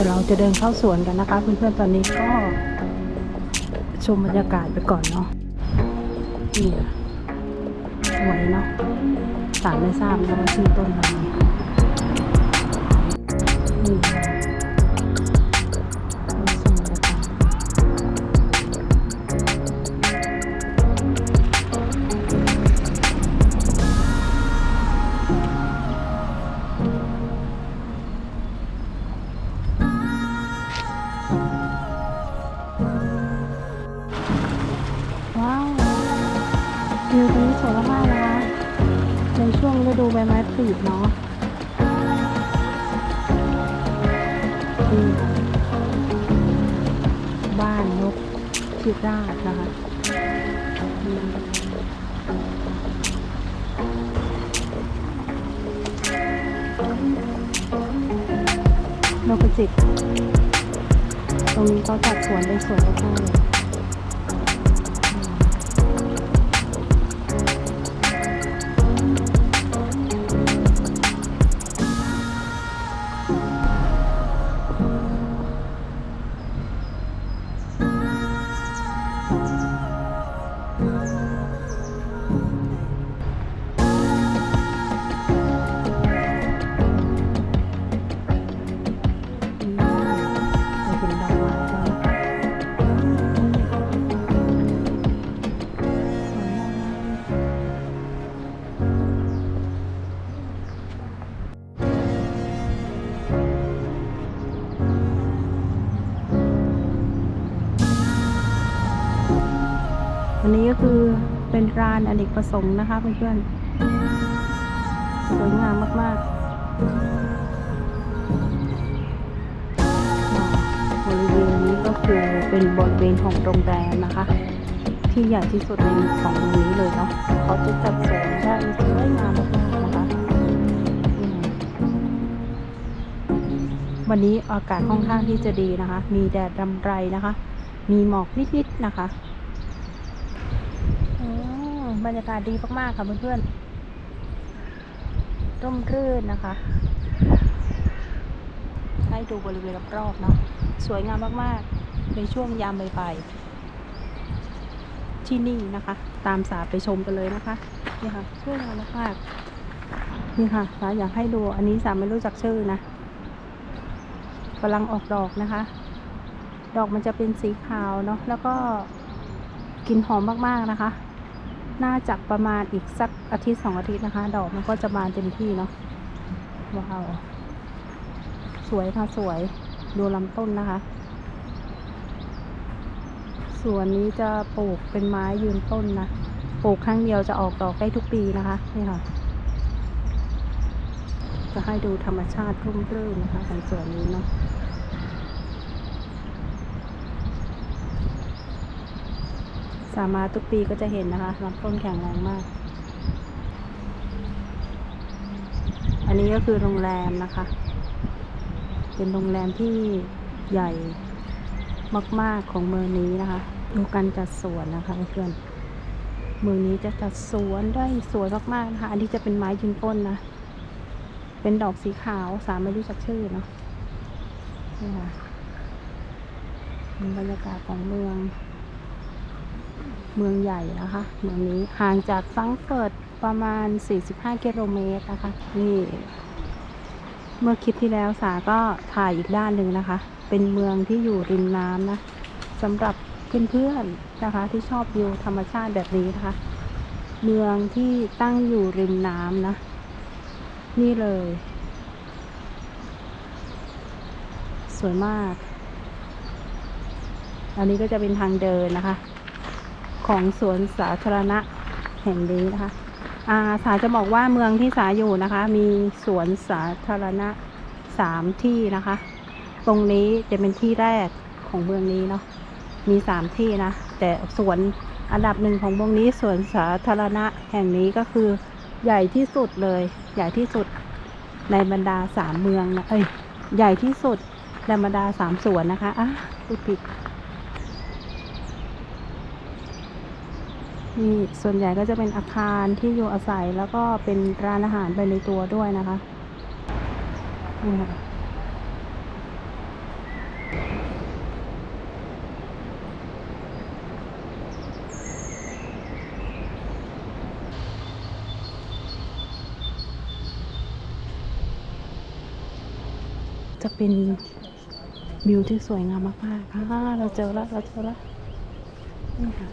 ดี๋ยวเราจะเดินเข้าสวนกันนะคะ เพื่อนๆตอนนี้ก็ชมบรรยากาศไปก่อนเนาะนี่สวยเนาะสามไม่ทราบนะว่าชื่อต้นอะไรนี่ วงฤดูใบไม้ผลิเนาะบ้านนกพิราบนะคะนกกระจิบตรงนี้เขาจัดสวนเป็นสวนมากๆเลย นนี้ก็คือเป็นร้านอเนกประสงค์นะคะเพื่อนๆสวยงามมากๆบริเวณนี้ก็คือเป็นบริเวณของโรงแรมนะคะ ที่ใหญ่ที่สุดในของเมืองนี้เลยเนาะเขาจะจัดสวนได้สวยงามมากๆนะคะวันนี้อากาศค่อนข้างที่จะดีนะคะ มีแดดรำไรนะคะ มีหมอกนิดๆนะคะ บรรยากาศดีมากๆค่ะเพื่อนๆร่มรื่นนะคะ ให้ดูบริเวณรอบๆเนาะสวยงามมากๆ ในช่วงยามบ่ายๆที่นี่นะคะ ตามสาไปชมกันเลยนะคะนี่ค่ะสวยงามมากๆนี่ค่ะสาอยากให้ดูอันนี้สาไม่รู้จักชื่อนะกำลังออกดอกนะคะ ดอกมันจะเป็นสีขาวเนาะแล้วก็กลิ่นหอมมากๆนะคะ น่าจะประมาณอีกสักอาทิตย์สองอาทิตย์นะคะ ดอกมันก็จะบานเต็มที่เนาะว้าวสวยค่ะสวยดูลำต้นนะคะ ส่วนนี้จะปลูกเป็นไม้ยืนต้นนะ ปลูกครั้งเดียวจะออกดอกได้ทุกปีนะคะ นี่ค่ะ จะให้ดูธรรมชาติร่มรื่นนะคะของสวนนี้เนาะ สามาทุกปีก็จะเห็นนะคะลำต้นแข็งแรงมาก อันนี้ก็คือโรงแรมนะคะ เป็นโรงแรมที่ใหญ่มาก ๆ ของเมืองนี้นะคะ ดูการจัดสวนนะคะเพื่อนเมืองนี้จะจัดสวนได้สวยมากๆนะคะ อันนี้จะเป็นไม้ยืนต้นนะ เป็นดอกสีขาวสามไม่รู้จักชื่อเนาะนี่ค่ะบรรยากาศของเมือง เมืองใหญ่นะคะ เมืองนี้ห่างจากฟังเฟิร์ตประมาณ 45 กิโลเมตรนะคะ นี่ เมื่อคลิปที่แล้วสาก็ถ่ายอีกด้านหนึ่งนะคะ เป็นเมืองที่อยู่ริมน้ำนะสำหรับเพื่อนๆนะคะ ที่ชอบวิวธรรมชาติแบบนี้นะคะ เมืองที่ตั้งอยู่ริมน้ำนะ นี่เลย สวยมาก อันนี้ก็จะเป็นทางเดินนะคะ ของสวนสาธารณะแห่งนี้นะคะอาสาจะบอกว่าเมืองที่สาอยู่นะคะ มีสวนสาธารณะสามที่นะคะ ตรงนี้จะเป็นที่แรกของเมืองนี้เนาะมีสามที่นะ แต่สวนอันดับหนึ่งของเมืองนี้สวนสาธารณะแห่งนี้ก็คือใหญ่ที่สุดเลย ใหญ่ที่สุดในบรรดาสามเมืองนะเอ้ยใหญ่ที่สุดในบรรดาสามสวนนะคะอะพูดผิด นี่ส่วนใหญ่ก็จะเป็นอาคารที่อยู่อาศัยแล้วก็เป็นร้านอาหารไปในตัวด้วยนะคะนี่ค่ะจะเป็นวิวที่สวยงามมากๆค่ะเราเจอแล้วเราเจอแล้วนี่ค่ะ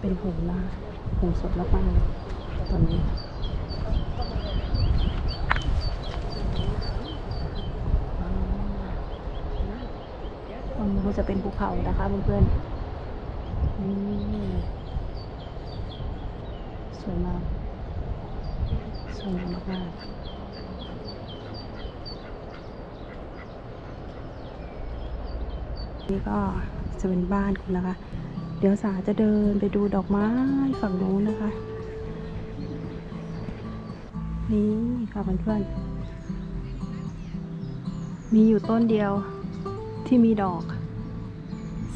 เป็นหงส์นาหงสดมากๆเลยตอนนี้ตรงนี้ก็จะเป็นภูเขานะคะเพื่อนๆนี่สวยมากสวยมมากๆ นี่ก็จะเป็นบ้านคุณนะคะ เดี๋ยวสาจะเดินไปดูดอกไม้ฝั่งโน้นนะคะ นี่ค่ะเพื่อนๆมีอยู่ต้นเดียวที่มีดอก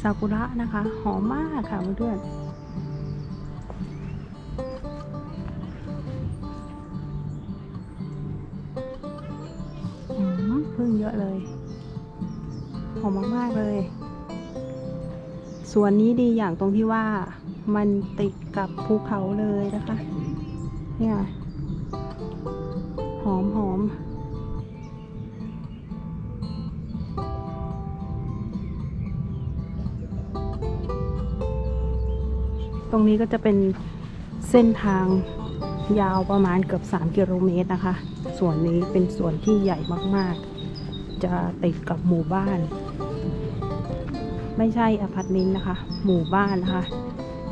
ซากุระนะคะ หอมมากค่ะเพื่อนๆอืมพึ่งเยอะเลย หอมมาก ๆ เลย สวนนี้ดีอย่างตรงที่ว่ามันติดกับภูเขาเลยนะคะ เนี่ยหอมหอมตรงนี้ก็จะเป็นเส้นทางยาวประมาณเกือบ 3 กิโลเมตรนะคะ ส่วนนี้เป็นส่วนที่ใหญ่มาก ๆ จะติดกับหมู่บ้าน ไม่ใช่อพาร์ตเมนต์นะคะ หมู่บ้านนะคะ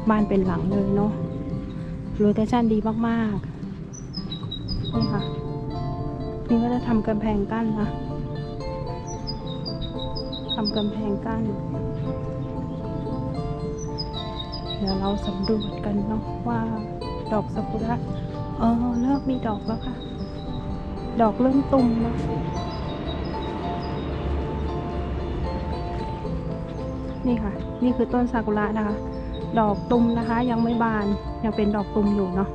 บ้านเป็นหลังเลยเนาะโลเคชั่นดีมากๆ นี่ค่ะ นี่ก็จะทำกำแพงกั้นนะทำกำแพงกั้น เดี๋ยวเราสำรวจกันเนาะว่าดอกซากุระเออเริ่มมีดอกแล้วค่ะ ดอกเริ่มตุ่มแล้ว นี่ค่ะ นี่คือต้นซากุระนะคะ ดอกตุ่มนะคะ ยังไม่บานยังเป็นดอกตุ่มอยู่เนาะ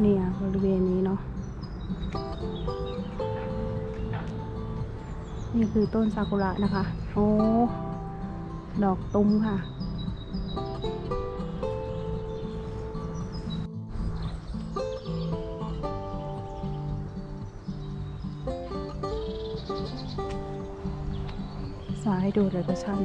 เนี่ยบริเวณนี้เนาะนี่คือต้นซากุระนะคะ โอ้ ดอกตุ้มค่ะ ให้ดูเลยก็ช่าง